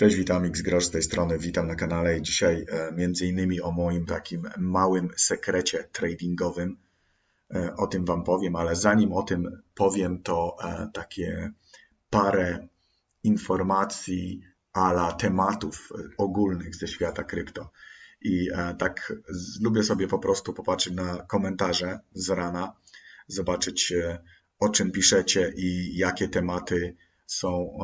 Cześć, witam Xgrasz z tej strony, witam na kanale i dzisiaj e, między innymi o moim takim małym sekrecie tradingowym. E, O tym Wam powiem, ale zanim o tym powiem, to e, takie parę informacji ala tematów ogólnych ze świata krypto. I tak lubię sobie po prostu popatrzeć na komentarze z rana, zobaczyć o czym piszecie i jakie tematy są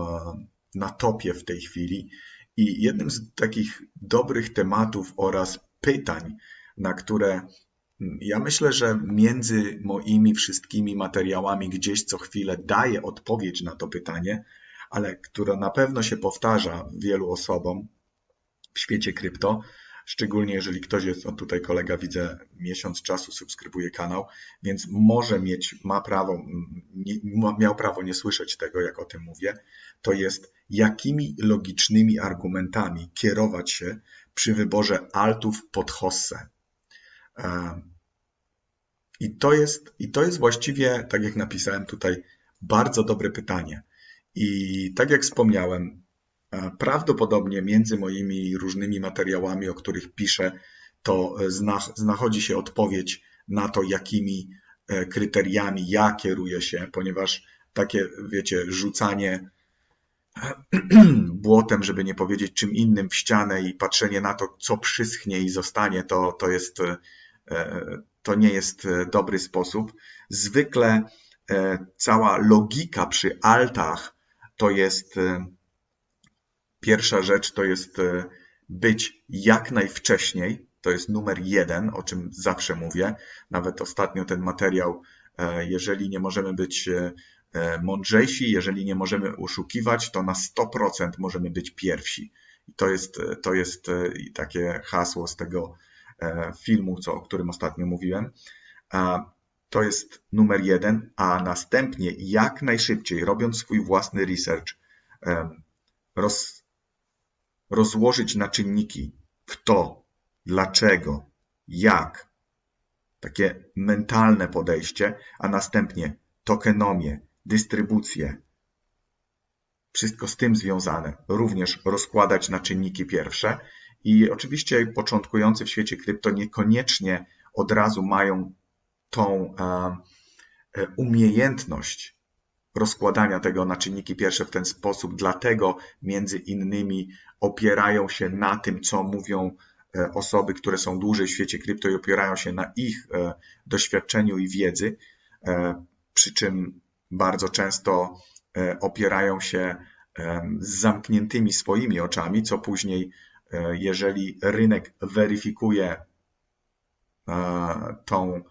na topie w tej chwili. I jednym z takich dobrych tematów oraz pytań, na które mm, ja myślę, że między moimi wszystkimi materiałami gdzieś co chwilę daję odpowiedź na to pytanie, ale która na pewno się powtarza wielu osobom w świecie krypto, szczególnie jeżeli ktoś jest, o tutaj kolega widzę, miesiąc czasu subskrybuje kanał, więc może mieć, ma prawo, nie, miał prawo nie słyszeć tego, jak o tym mówię, to jest jakimi logicznymi argumentami kierować się przy wyborze altów pod hossę. E, I to jest, i to jest właściwie, tak jak napisałem tutaj, bardzo dobre pytanie. I tak jak wspomniałem, prawdopodobnie między moimi różnymi materiałami, o których piszę, to e, zna, znachodzi się odpowiedź na to, jakimi e, kryteriami ja kieruję się, ponieważ takie, wiecie, rzucanie błotem, żeby nie powiedzieć czym innym w ścianę i patrzenie na to, co przyschnie i zostanie, to, to jest, e, to nie jest e, dobry sposób. Zwykle e, cała logika przy altach to jest e, pierwsza rzecz, to jest e, być jak najwcześniej. To jest numer jeden, o czym zawsze mówię. Nawet ostatnio ten materiał, e, jeżeli nie możemy być e, mądrzejsi, jeżeli nie możemy oszukiwać, to na 100% możemy być pierwsi. I to jest, to jest takie hasło z tego filmu, co, o którym ostatnio mówiłem. To jest numer jeden, a następnie jak najszybciej, robiąc swój własny research, roz, rozłożyć na czynniki kto, dlaczego, jak, takie mentalne podejście, a następnie tokenomię, dystrybucję, wszystko z tym związane, również rozkładać na czynniki pierwsze. I oczywiście początkujący w świecie krypto niekoniecznie od razu mają tą e, e, umiejętność rozkładania tego na czynniki pierwsze w ten sposób, dlatego między innymi opierają się na tym, co mówią e, osoby, które są dłużej w świecie krypto i opierają się na ich e, doświadczeniu i wiedzy, e, przy czym bardzo często opierają się z zamkniętymi swoimi oczami, co później, jeżeli rynek weryfikuje tą,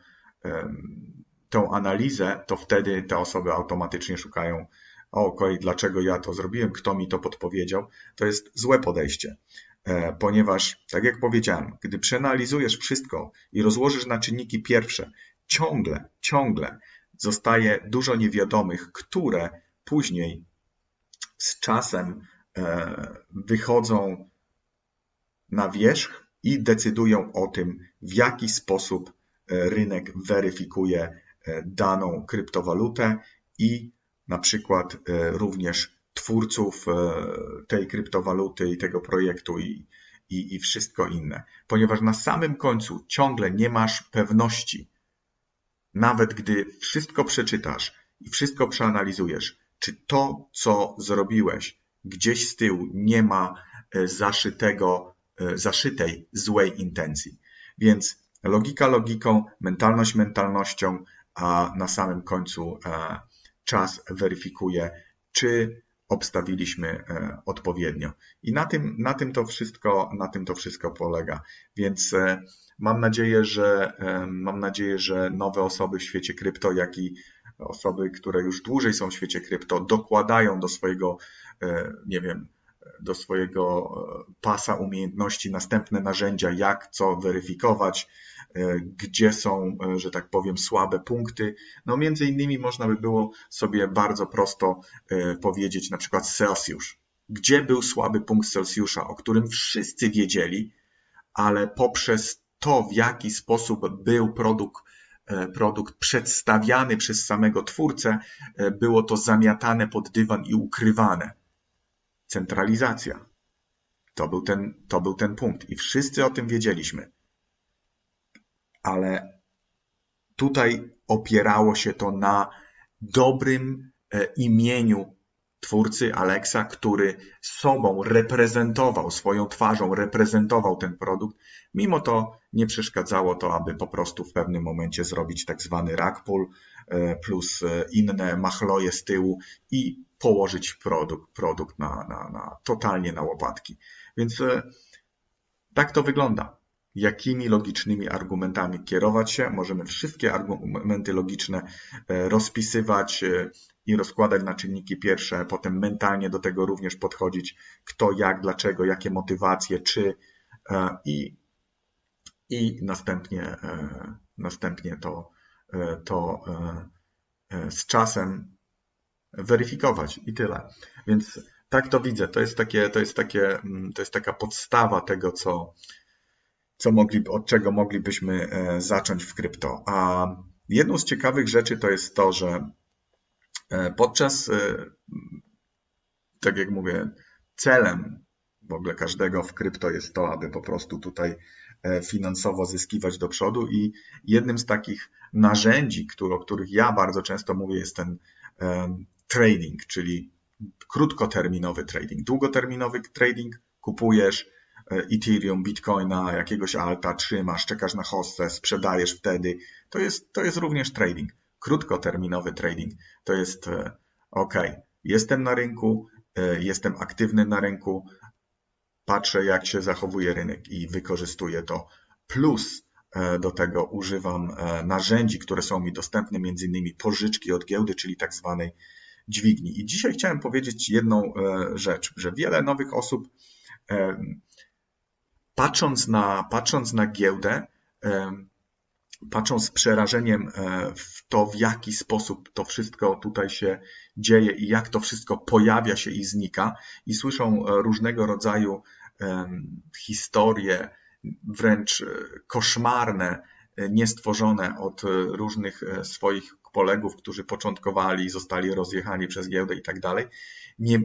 tą analizę, to wtedy te osoby automatycznie szukają, okej, dlaczego ja to zrobiłem, kto mi to podpowiedział. To jest złe podejście, e, ponieważ, tak jak powiedziałem, gdy przeanalizujesz wszystko i rozłożysz na czynniki pierwsze, ciągle, ciągle zostaje dużo niewiadomych, które później z czasem e, wychodzą na wierzch i decydują o tym, w jaki sposób e, rynek weryfikuje daną kryptowalutę i na przykład e, również twórców e, tej kryptowaluty i tego projektu i, i, i wszystko inne. Ponieważ na samym końcu ciągle nie masz pewności, nawet gdy wszystko przeczytasz i wszystko przeanalizujesz, czy to, co zrobiłeś gdzieś z tyłu, nie ma e, zaszytego, e, zaszytej złej intencji. Więc logika logiką, mentalność mentalnością, a na samym końcu e, czas weryfikuje, czy obstawiliśmy e, odpowiednio. I na tym, na tym to wszystko, na tym to wszystko polega. Więc e, mam nadzieję, że mam nadzieję, że nowe osoby w świecie krypto, jak i osoby, które już dłużej są w świecie krypto, dokładają do swojego, nie wiem, do swojego pasa umiejętności następne narzędzia, jak co weryfikować, gdzie są, e, że tak powiem, słabe punkty. No między innymi można by było sobie bardzo prosto e, powiedzieć na przykład Celsjusz. Gdzie był słaby punkt Celsjusza, o którym wszyscy wiedzieli, ale poprzez to, w jaki sposób był produkt, e, produkt przedstawiany przez samego twórcę, e, było to zamiatane pod dywan i ukrywane. Centralizacja. To był ten, to był ten punkt i wszyscy o tym wiedzieliśmy. Ale tutaj opierało się to na dobrym e, imieniu twórcy Alexa, który sobą reprezentował, swoją twarzą reprezentował ten produkt. Mimo to nie przeszkadzało to, aby po prostu w pewnym momencie zrobić tak zwany rack pull e, plus e, inne machloje z tyłu i położyć produkt, produkt na, na, na totalnie na łopatki. Więc tak to wygląda jakimi logicznymi argumentami kierować się. Możemy wszystkie argumenty logiczne e, rozpisywać e, i rozkładać na czynniki pierwsze, potem mentalnie do tego również podchodzić, kto, jak, dlaczego, jakie motywacje, czy e, i, i następnie, następnie to, to z czasem weryfikować i tyle. Więc tak to widzę. To jest, takie, to jest, takie, mm, to jest taka podstawa tego, co, co mogli, od czego moglibyśmy e, zacząć w krypto. A jedną z ciekawych rzeczy to jest to, że e, podczas, e, tak jak mówię, celem w ogóle każdego w krypto jest to, aby po prostu tutaj finansowo zyskiwać do przodu i jednym z takich narzędzi, o których ja bardzo często mówię, jest ten trading, czyli krótkoterminowy trading. Długoterminowy trading kupujesz, Ethereum, Bitcoina, jakiegoś alta, trzymasz, czekasz na hossę, sprzedajesz wtedy. To jest, to jest również trading. Krótkoterminowy trading. To jest e, ok, jestem na rynku, e, jestem aktywny na rynku, patrzę jak się zachowuje rynek i wykorzystuję to. Plus do tego używam narzędzi, które są mi dostępne, między innymi pożyczki od giełdy, czyli tak zwanej dźwigni. I dzisiaj chciałem powiedzieć jedną rzecz, że wiele nowych osób patrząc na, patrząc na giełdę, patrząc z przerażeniem e, w to, w jaki sposób to wszystko tutaj się dzieje i jak to wszystko pojawia się i znika, i słyszą e, różnego rodzaju historie, wręcz e, koszmarne, niestworzone od różnych swoich kolegów, którzy początkowali, zostali rozjechani przez giełdę i tak dalej, nie,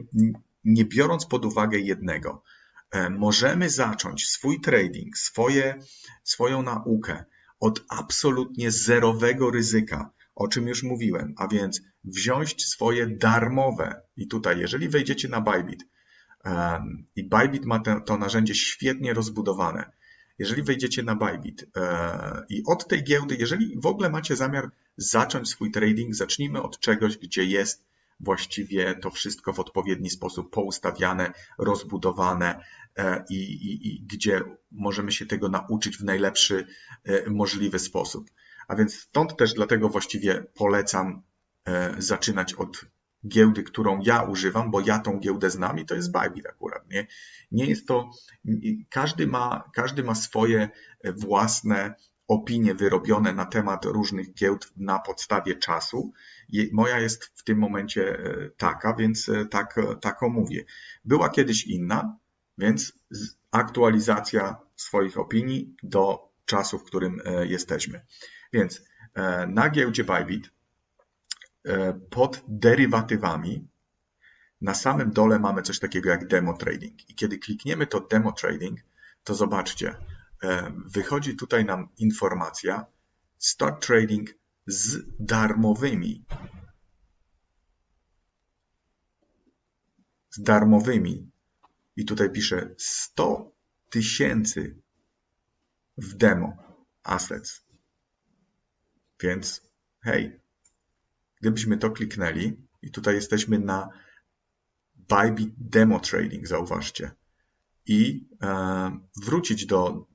biorąc pod uwagę jednego – możemy zacząć swój trading, swoje, swoją naukę od absolutnie zerowego ryzyka, o czym już mówiłem, a więc wziąć swoje darmowe. I tutaj, jeżeli wejdziecie na Bybit um, i Bybit ma te, to narzędzie świetnie rozbudowane, jeżeli wejdziecie na Bybit e, i od tej giełdy, jeżeli w ogóle macie zamiar zacząć swój trading, zacznijmy od czegoś, gdzie jest właściwie to wszystko w odpowiedni sposób poustawiane, rozbudowane e, i, i, i gdzie możemy się tego nauczyć w najlepszy e, możliwy sposób. A więc stąd też dlatego właściwie polecam e, zaczynać od giełdy, którą ja używam, bo ja tą giełdę znam i to jest Bybit akurat. Nie, nie jest to, każdy ma, każdy ma swoje własne opinie wyrobione na temat różnych giełd na podstawie czasu. Moja jest w tym momencie e, taka, więc e, tak, e, taką mówię. Była kiedyś inna, więc aktualizacja swoich opinii do czasu, w którym jesteśmy. Więc na giełdzie Bybit pod derywatywami na samym dole mamy coś takiego jak demo trading. I kiedy klikniemy to demo trading, to zobaczcie, wychodzi tutaj nam informacja start trading z darmowymi. Z darmowymi. I tutaj piszę 100 tysięcy w demo assets. Więc hej, gdybyśmy to kliknęli i tutaj jesteśmy na Bybit Demo Trading, zauważcie i e, wrócić do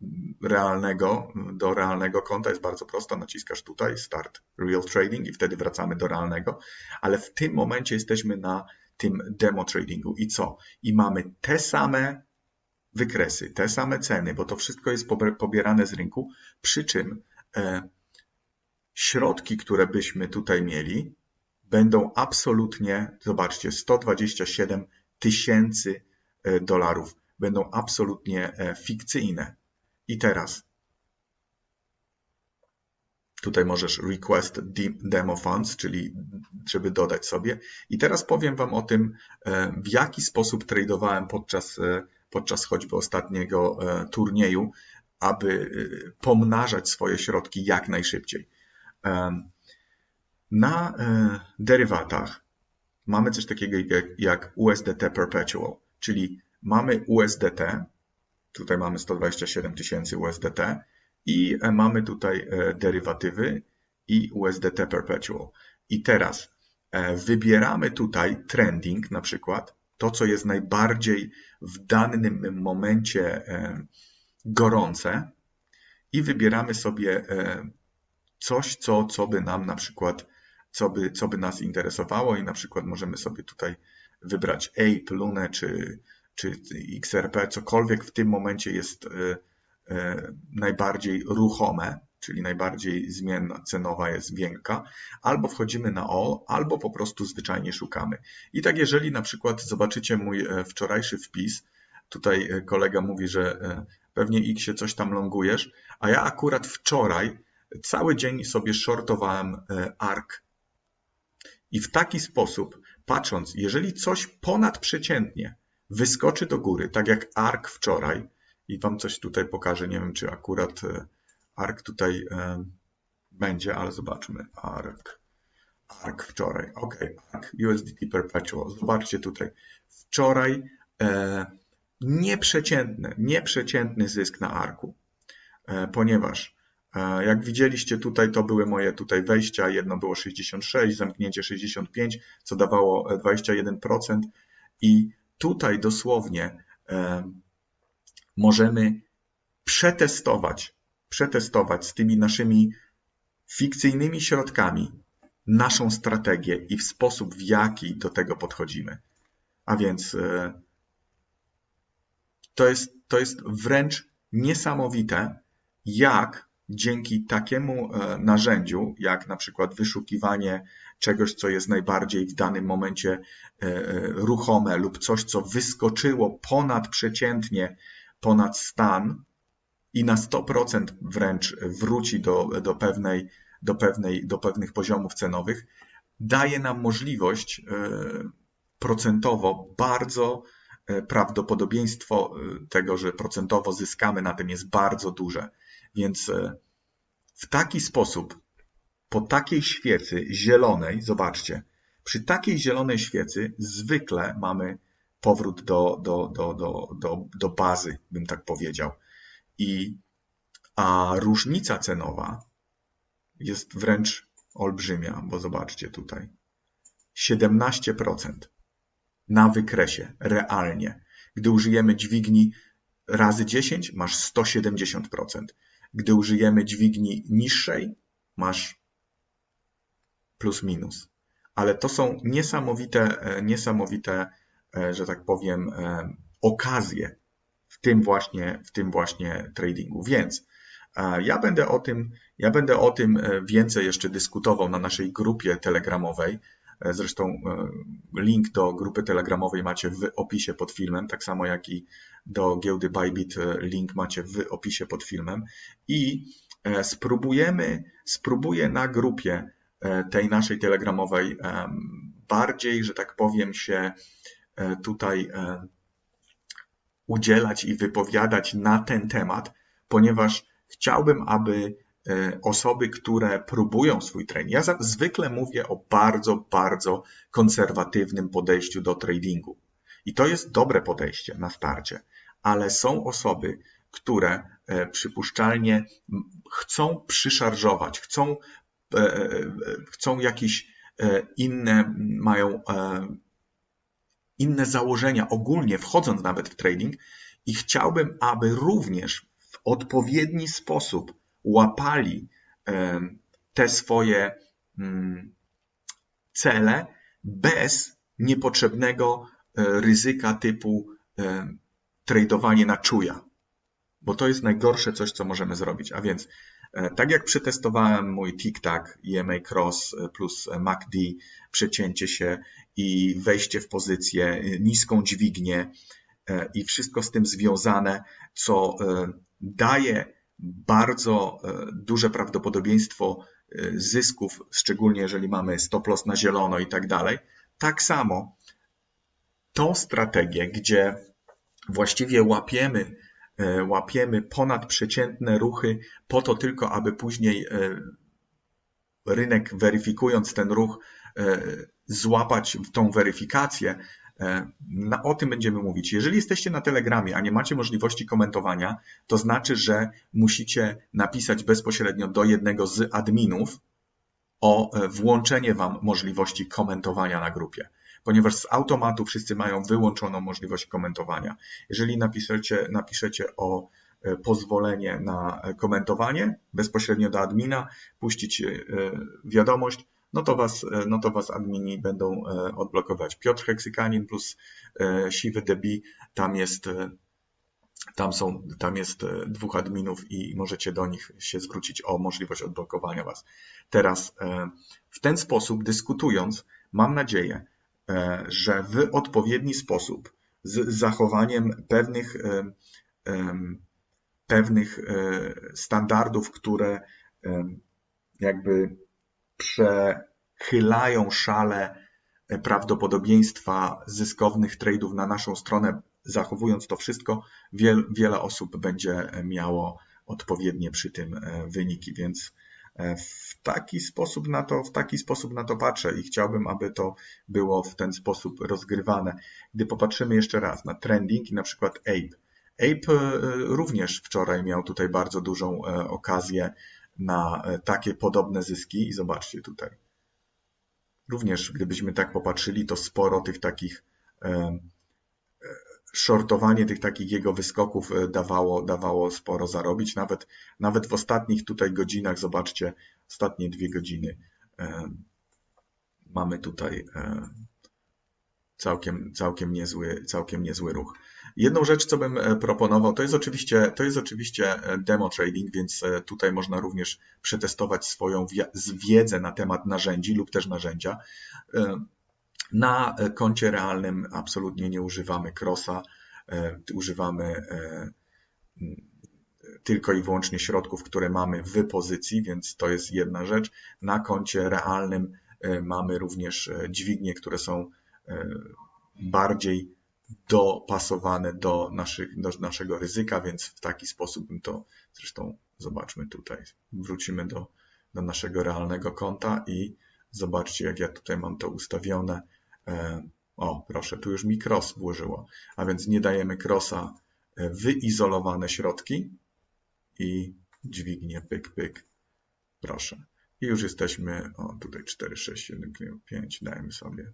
realnego, do realnego konta jest bardzo prosto. Naciskasz tutaj Start Real Trading i wtedy wracamy do realnego, ale w tym momencie jesteśmy na tym demo tradingu i co? I mamy te same wykresy, te same ceny, bo to wszystko jest pobierane z rynku, przy czym e, środki, które byśmy tutaj mieli, będą absolutnie, zobaczcie, 127 tysięcy e, dolarów będą absolutnie e, fikcyjne. I teraz tutaj możesz request demo funds, czyli żeby dodać sobie. I teraz powiem Wam o tym, e, w jaki sposób tradowałem podczas e, podczas choćby ostatniego turnieju, aby pomnażać swoje środki jak najszybciej. Na derywatach mamy coś takiego jak USDT Perpetual, czyli mamy USDT, tutaj mamy 127 tysięcy USDT i mamy tutaj derywatywy i USDT Perpetual. I teraz e, wybieramy tutaj trending na przykład, to co jest najbardziej w danym momencie e, gorące i wybieramy sobie e, coś, co, co by nam na przykład, co by, co by nas interesowało i na przykład możemy sobie tutaj wybrać Ape, Lunę czy, czy XRP, cokolwiek w tym momencie jest najbardziej ruchome czyli najbardziej zmienna cenowa jest wielka, albo wchodzimy na all, albo po prostu zwyczajnie szukamy. I tak jeżeli na przykład zobaczycie mój e, wczorajszy wpis, tutaj e, kolega mówi, że e, pewnie X się coś tam longujesz, a ja akurat wczoraj cały dzień sobie shortowałem ARK. I w taki sposób, patrząc, jeżeli coś ponadprzeciętnie wyskoczy do góry, tak jak ARK wczoraj, i Wam coś tutaj pokażę, nie wiem czy akurat ARK tutaj e, będzie, ale zobaczmy. ARK. ARK wczoraj. OK, ARK USDT Perpetual. Zobaczcie tutaj. Wczoraj e, nieprzeciętny, nieprzeciętny zysk na ARKu, e, ponieważ e, jak widzieliście tutaj, to były moje tutaj wejścia. Jedno było 66, zamknięcie 65, co dawało 21%. I tutaj dosłownie e, możemy przetestować przetestować z tymi naszymi fikcyjnymi środkami naszą strategię i w sposób, w jaki do tego podchodzimy. A więc e, to jest, to jest wręcz niesamowite, jak dzięki takiemu e, narzędziu, jak na przykład wyszukiwanie czegoś, co jest najbardziej w danym momencie e, ruchome lub coś, co wyskoczyło ponad przeciętnie, ponad stan, i na 100% wręcz wróci do, do, pewnej, do, pewnej, do pewnych poziomów cenowych, daje nam możliwość e, procentowo bardzo e, prawdopodobieństwo e, tego, że procentowo zyskamy na tym jest bardzo duże. Więc w taki sposób, po takiej świecy zielonej, zobaczcie, przy takiej zielonej świecy zwykle mamy powrót do, do, do, do, do, do bazy, bym tak powiedział. I, a różnica cenowa jest wręcz olbrzymia, bo zobaczcie tutaj. 17% na wykresie, realnie. Gdy użyjemy dźwigni razy 10, masz 170%. Gdy użyjemy dźwigni niższej, masz plus minus. Ale to są niesamowite, e, niesamowite, e, że tak powiem, e, okazje w tym właśnie, w tym właśnie tradingu. Więc ja będę o tym, ja będę o tym więcej jeszcze dyskutował na naszej grupie telegramowej. Zresztą link do grupy telegramowej macie w opisie pod filmem, tak samo jak i do giełdy Bybit link macie w opisie pod filmem. I spróbujemy, spróbuję na grupie tej naszej telegramowej bardziej, że tak powiem, się tutaj udzielać i wypowiadać na ten temat, ponieważ chciałbym, aby e, osoby, które próbują swój trening, ja zwykle mówię o bardzo, bardzo konserwatywnym podejściu do tradingu. I to jest dobre podejście na starcie, ale są osoby, które e, przypuszczalnie chcą przyszarżować, chcą, e, chcą jakieś inne, mają inne założenia ogólnie, wchodząc nawet w trading, i chciałbym, aby również w odpowiedni sposób łapali te swoje mm, cele bez niepotrzebnego e, ryzyka typu tradowanie na czuja. Bo to jest najgorsze coś, co możemy zrobić. A więc E, tak jak przetestowałem mój TikTok, EMA Cross e, plus MACD, przecięcie się i wejście w pozycję, e, niską dźwignię i wszystko z tym związane, co daje bardzo duże prawdopodobieństwo zysków, szczególnie jeżeli mamy stop loss na zielono i tak dalej. Tak samo tą strategię, gdzie właściwie łapiemy, łapiemy ponadprzeciętne ruchy po to tylko, aby później rynek weryfikując ten ruch złapać tą weryfikację, E, o tym będziemy mówić. Jeżeli jesteście na Telegramie, a nie macie możliwości komentowania, to znaczy, że musicie napisać bezpośrednio do jednego z adminów o e, włączenie Wam możliwości komentowania na grupie, ponieważ z automatu wszyscy mają wyłączoną możliwość komentowania. Jeżeli napiszecie, napiszecie o e, pozwolenie na komentowanie bezpośrednio do admina, puścić wiadomość, no to was, e, no to was admini będą e, odblokować. Piotr Heksykanin plus e, Siwy Debi, tam jest tam, są, tam jest dwóch adminów i możecie do nich się zwrócić o możliwość odblokowania Was. Teraz w ten sposób dyskutując, mam nadzieję, że w odpowiedni sposób, z zachowaniem pewnych, pewnych standardów, które jakby przechylają szale prawdopodobieństwa zyskownych tradeów na naszą stronę, zachowując to wszystko, wiele osób będzie miało odpowiednie przy tym e, wyniki, więc e, w taki sposób na to, w taki sposób na to patrzę i chciałbym, aby to było w ten sposób rozgrywane. Gdy popatrzymy jeszcze raz na trending i na przykład Ape. Ape e, również wczoraj miał tutaj bardzo dużą okazję na e, takie podobne zyski i zobaczcie tutaj. Również gdybyśmy tak popatrzyli, to sporo tych takich e, e, shortowanie tych takich jego wyskoków dawało, dawało sporo zarobić. Nawet, nawet w ostatnich tutaj godzinach, zobaczcie, ostatnie dwie godziny mamy tutaj całkiem, całkiem, niezły, całkiem niezły ruch. Jedną rzecz, co bym e, proponował, to jest oczywiście, to jest oczywiście e, demo trading, więc e, tutaj można również przetestować swoją wiedzę na temat narzędzi lub też narzędzia. Na koncie realnym absolutnie nie używamy crossa, używamy tylko i wyłącznie środków, które mamy w pozycji, więc to jest jedna rzecz. Na koncie realnym mamy również dźwignie, które są bardziej dopasowane do, naszych, do naszego ryzyka, więc w taki sposób bym to, zresztą zobaczmy tutaj, wrócimy do, do naszego realnego konta i zobaczcie, jak ja tutaj mam to ustawione. E, o, proszę, tu już mi cross włożyło, a więc nie dajemy crossa e, wyizolowane środki i dźwignię, pyk, pyk, proszę. I już jesteśmy, o tutaj 4, 6, 7, 5, dajmy sobie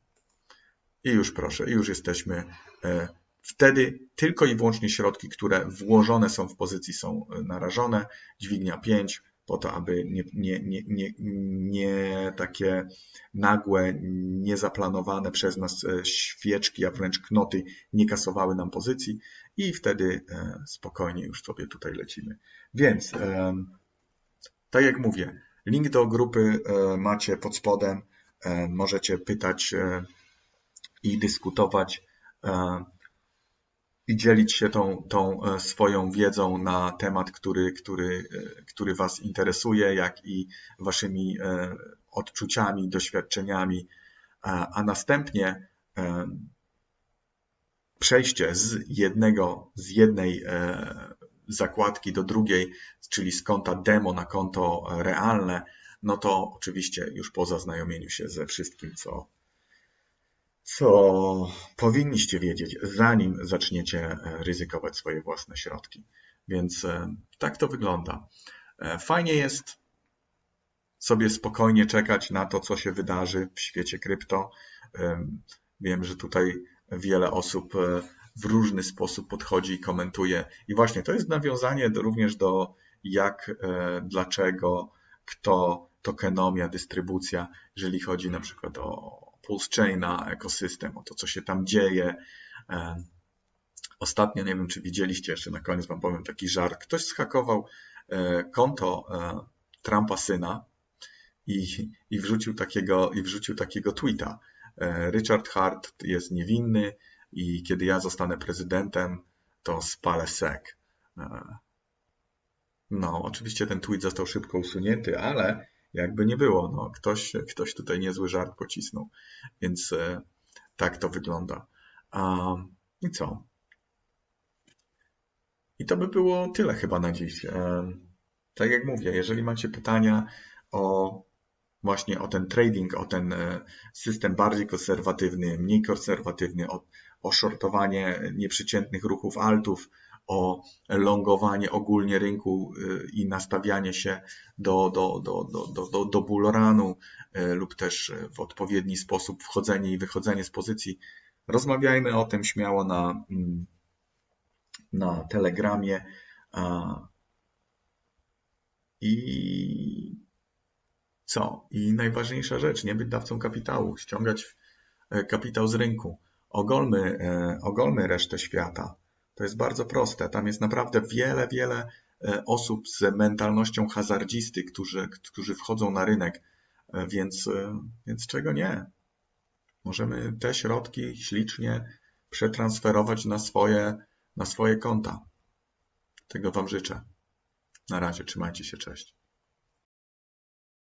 i już proszę, już jesteśmy. E, wtedy tylko i wyłącznie środki, które włożone są w pozycji są narażone. Dźwignia 5 po to, aby nie, nie, nie, nie, takie nagłe, niezaplanowane przez nas e, świeczki, a wręcz knoty nie kasowały nam pozycji i wtedy spokojnie już sobie tutaj lecimy. Więc tak jak mówię, link do grupy macie pod spodem. Możecie pytać i dyskutować e, i dzielić się tą, tą e, swoją wiedzą na temat, który, który, e, który Was interesuje, jak i Waszymi odczuciami, doświadczeniami, a następnie przejście z jednego, z jednej zakładki do drugiej, czyli z konta demo na konto realne, no to oczywiście już po zaznajomieniu się ze wszystkim, co, co powinniście wiedzieć, zanim zaczniecie e, ryzykować swoje własne środki. Więc e, tak to wygląda. E, fajnie jest sobie spokojnie czekać na to, co się wydarzy w świecie krypto. Wiem, że tutaj wiele osób w różny sposób podchodzi i komentuje. I właśnie to jest nawiązanie również do jak, dlaczego, kto, tokenomia, dystrybucja, jeżeli chodzi na przykład o pulse chaina, ekosystem, o to, co się tam dzieje. E, ostatnio, nie wiem, czy widzieliście, jeszcze na koniec wam powiem taki żart. Ktoś zhakował e, konto e, Trumpa syna i, i, wrzucił takiego, i wrzucił takiego tweeta. Richard Hart jest niewinny i kiedy ja zostanę prezydentem, to spalę sek. No, oczywiście ten tweet został szybko usunięty, ale jakby nie było, no, ktoś, ktoś tutaj niezły żart pocisnął, więc e, tak to wygląda. I co? I to by było tyle chyba na dziś. Em, Tak jak mówię, jeżeli macie pytania o właśnie o ten trading, o ten e, system bardziej konserwatywny, mniej konserwatywny, o, o shortowanie nieprzeciętnych ruchów altów, o longowanie ogólnie rynku y, i nastawianie się do, do, do, do, do, do, bullrunu y, lub też w odpowiedni sposób wchodzenie i wychodzenie z pozycji. Rozmawiajmy o tym śmiało na, mm, na Telegramie. I co? I najważniejsza rzecz, nie być dawcą kapitału, ściągać e, kapitał z rynku. Ogolmy, e, ogolmy resztę świata. To jest bardzo proste. Tam jest naprawdę wiele, wiele e, osób z mentalnością hazardzisty, którzy, którzy wchodzą na rynek, E, więc, e, więc czego nie? Możemy te środki ślicznie przetransferować na swoje, na swoje konta. Tego Wam życzę. Na razie, trzymajcie się, cześć.